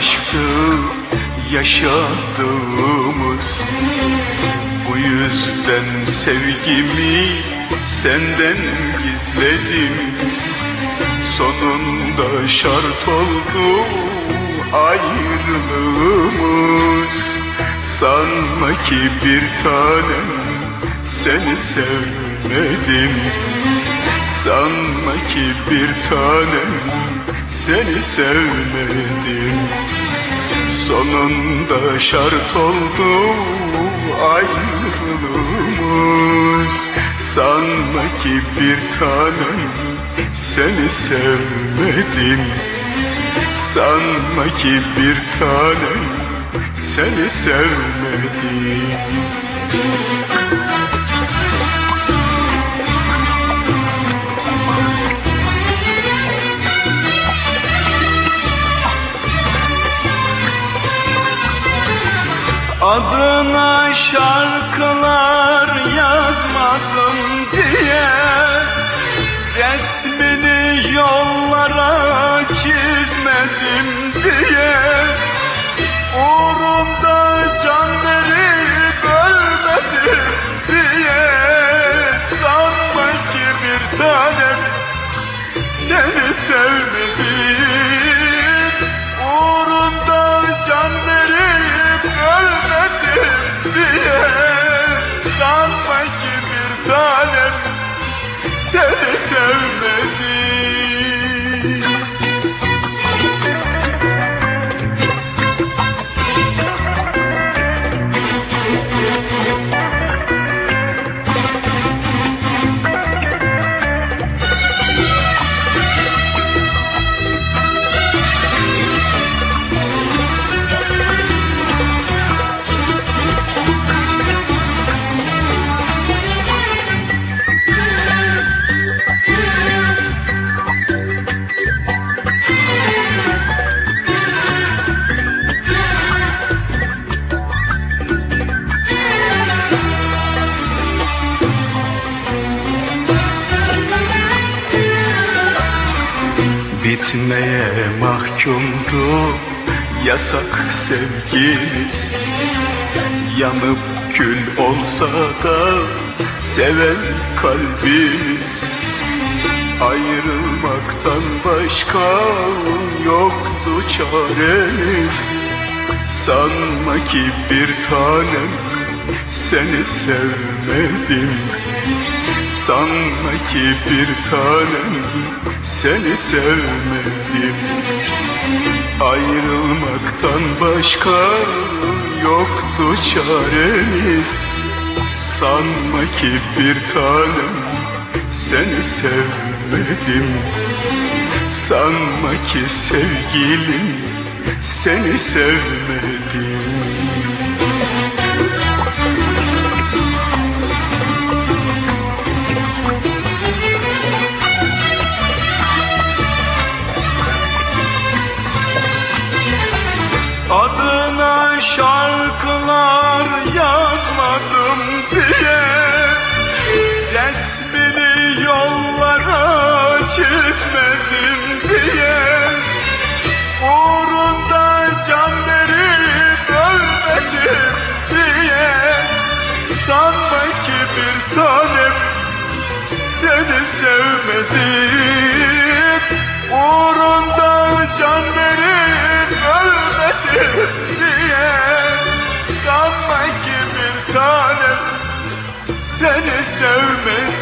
Bir aşktı yaşadığımız. Bu yüzden sevgimi senden gizledim. Sonunda şart oldu ayrılığımız. Sanma ki bir tanem seni sevmedim. Sanma ki bir tanem seni sevmedim. Sonunda şart oldu ayrılığımız. Sanma ki bir tanem seni sevmedim. Sanma ki bir tanem seni sevmedim Adına şarkılar yazmadım diye Resmini yollara çizmedim seni sevmedim Bitmeye mahkumdu. Yasak sevgimiz Yanıp kül olsa da seven kalbimiz Ayrılmaktan başka yoktu çaremiz. Sanma ki bir tanem seni sevmedim Sanma ki bir tanem seni sevmedim. Ayrılmaktan başka yoktu çaremiz. Sanma ki bir tanem seni sevmedim. Sanma ki sevgilim seni sevmedim çizmedim diye. Uğrunda can verip ölmedim diye. Sanma ki bir tanem seni sevmedim. Uğrunda can verip ölmedim diye. Sanma ki bir tanem seni sevmedim.